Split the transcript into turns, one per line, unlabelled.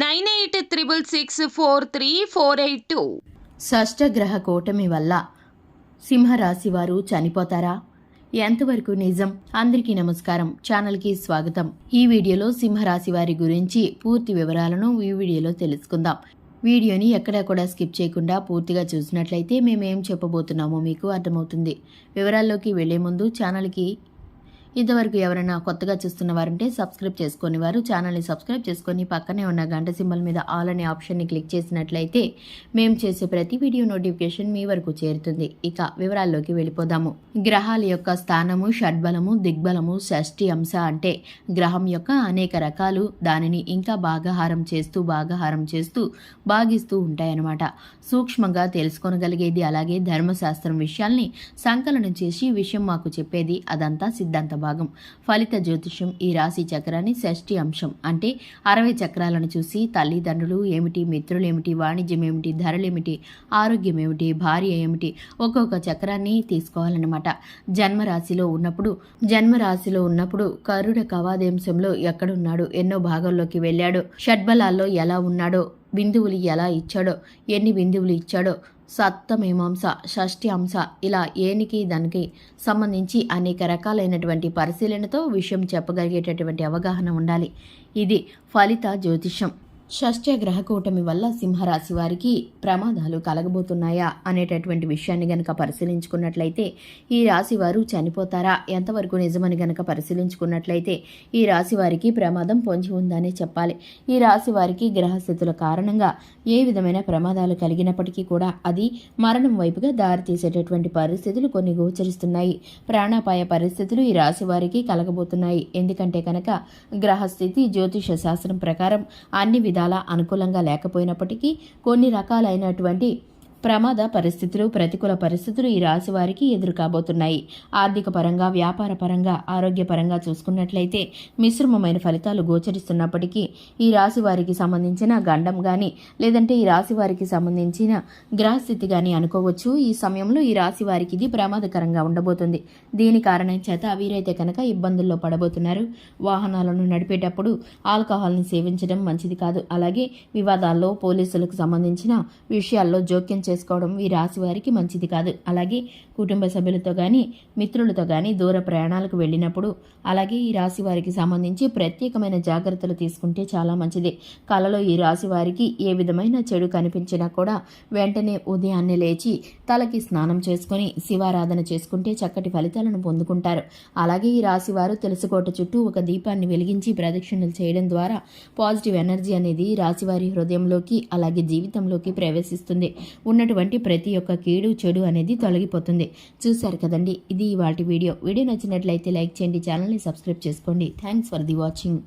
nine eight triple six four three four eight two.
షష్టగ్రహ కూటమి వల్ల సింహరాశి వారు చనిపోతారా? ఎంతవరకు నిజం? అందరికీ నమస్కారం. ఛానల్కి స్వాగతం. ఈ వీడియోలో సింహరాశి వారి గురించి పూర్తి వివరాలను ఈ వీడియోలో తెలుసుకుందాం. వీడియోని ఎక్కడా కూడా స్కిప్ చేయకుండా పూర్తిగా చూసినట్లయితే మేము ఏం చెప్పబోతున్నామో మీకు అర్థమవుతుంది. వివరాల్లోకి వెళ్ళే ముందు ఛానల్కి ఇంతవరకు ఎవరైనా కొత్తగా చూస్తున్న వారుంటే సబ్స్క్రైబ్ చేసుకొని వారు ఛానల్ని సబ్స్క్రైబ్ చేసుకొని పక్కనే ఉన్న గంట సింబల్ మీద ఆల్ అనే ఆప్షన్ని క్లిక్ చేసినట్లయితే మేము చేసే ప్రతి వీడియో నోటిఫికేషన్ మీ వరకు చేరుతుంది. ఇక వివరాల్లోకి వెళ్ళిపోదాము. గ్రహాల యొక్క స్థానము షడ్బలము దిగ్బలము షష్ఠి అంశ అంటే గ్రహం యొక్క అనేక రకాలు దానిని ఇంకా భాగాహారం చేస్తూ బాగాహారం చేస్తూ భాగిస్తూ ఉంటాయన్నమాట. సూక్ష్మంగా తెలుసుకోనగలిగేది అలాగే ధర్మశాస్త్రం విషయాల్ని సంకలనం చేసి విషయం మాకు చెప్పేది అదంతా సిద్ధాంతం భాగం. ఫలిత జ్యోతిష్యం ఈ రాశి చక్రాన్ని షష్ఠి అంశం. అంటే అరవై చక్రాలను చూసి తల్లిదండ్రులు ఏమిటి మిత్రులు ఏమిటి వాణిజ్యం ఏమిటి ధరలేమిటి ఆరోగ్యం ఏమిటి భార్య ఏమిటి ఒక్కొక్క చక్రాన్ని తీసుకోవాలన్నమాట. జన్మరాశిలో ఉన్నప్పుడు జన్మరాశిలో ఉన్నప్పుడు కరుడ కవాదేంశంలో ఎక్కడున్నాడు ఎన్నో భాగాల్లోకి వెళ్ళాడు షడ్బలాల్లో ఎలా ఉన్నాడో బిందువులు ఎలా ఇచ్చాడో ఎన్ని బిందువులు ఇచ్చాడో సప్తమీమాంస షష్ఠి అంశ ఇలా ఏనికి దానికి సంబంధించి అనేక రకాలైనటువంటి పరిశీలనతో విషయం చెప్పగలిగేటటువంటి అవగాహన ఉండాలి. ఇది ఫలిత జ్యోతిషం షష్ఠ గ్రహ కూటమి వల్ల సింహరాశి వారికి ప్రమాదాలు కలగబోతున్నాయా అనేటటువంటి విషయాన్ని గనక పరిశీలించుకున్నట్లయితే ఈ రాశి వారు చనిపోతారా? ఎంతవరకు నిజమని గనక పరిశీలించుకున్నట్లయితే ఈ రాశి వారికి ప్రమాదం పొంచి ఉందనే చెప్పాలి. ఈ రాశి వారికి గ్రహస్థితుల కారణంగా ఏ విధమైన ప్రమాదాలు కలిగినప్పటికీ కూడా అది మరణం వైపుగా దారితీసేటటువంటి పరిస్థితులు కొన్ని గోచరిస్తున్నాయి. ప్రాణాపాయ పరిస్థితులు ఈ రాశి వారికి కలగబోతున్నాయి. ఎందుకంటే కనుక గ్రహస్థితి జ్యోతిష శాస్త్రం ప్రకారం అన్ని విధాలు అనుకూలంగా లేకపోయినప్పటికీ కొన్ని రకాలైనటువంటి ప్రమాద పరిస్థితులు ప్రతికూల పరిస్థితులు ఈ రాశి వారికి ఎదురు కాబోతున్నాయి. ఆర్థిక పరంగా వ్యాపార పరంగా ఆరోగ్యపరంగా చూసుకున్నట్లయితే మిశ్రమమైన ఫలితాలు గోచరిస్తున్నప్పటికీ ఈ రాశి వారికి సంబంధించిన గండం కానీ లేదంటే ఈ రాశి వారికి సంబంధించిన గ్రహస్థితి కానీ అనుకోవచ్చు. ఈ సమయంలో ఈ రాశి వారికి ఇది ప్రమాదకరంగా ఉండబోతుంది. దీని కారణం చేత వీరైతే కనుక ఇబ్బందుల్లో పడబోతున్నారు. వాహనాలను నడిపేటప్పుడు ఆల్కహాల్ని సేవించడం మంచిది కాదు. అలాగే వివాదాల్లో పోలీసులకు సంబంధించిన విషయాల్లో జోక్యం చేసుకోవడం ఈ రాశి వారికి మంచిది కాదు. అలాగే కుటుంబ సభ్యులతో కానీ మిత్రులతో కానీ దూర ప్రయాణాలకు వెళ్ళినప్పుడు అలాగే ఈ రాశి వారికి సంబంధించి ప్రత్యేకమైన జాగ్రత్తలు తీసుకుంటే చాలా మంచిది. కళలో ఈ రాశి వారికి ఏ విధమైన చెడు కనిపించినా కూడా వెంటనే ఉదయాన్నే లేచి తలకి స్నానం చేసుకొని శివారాధన చేసుకుంటే చక్కటి ఫలితాలను పొందుకుంటారు. అలాగే ఈ రాశి వారు తెలుసుకోట చుట్టూ ఒక దీపాన్ని వెలిగించి ప్రదక్షిణలు చేయడం ద్వారా పాజిటివ్ ఎనర్జీ అనేది రాశివారి హృదయంలోకి అలాగే జీవితంలోకి ప్రవేశిస్తుంది. ఉన్నటువంటి ప్రతి ఒక్క కీడు చెడు అనేది తొలగిపోతుంది. చూశారు కదండి? ఇది వాటి వీడియో. వీడియో నచ్చినట్లయితే లైక్ చేయండి ఛానల్ని సబ్స్క్రైబ్ చేసుకోండి. Thanks for the watching.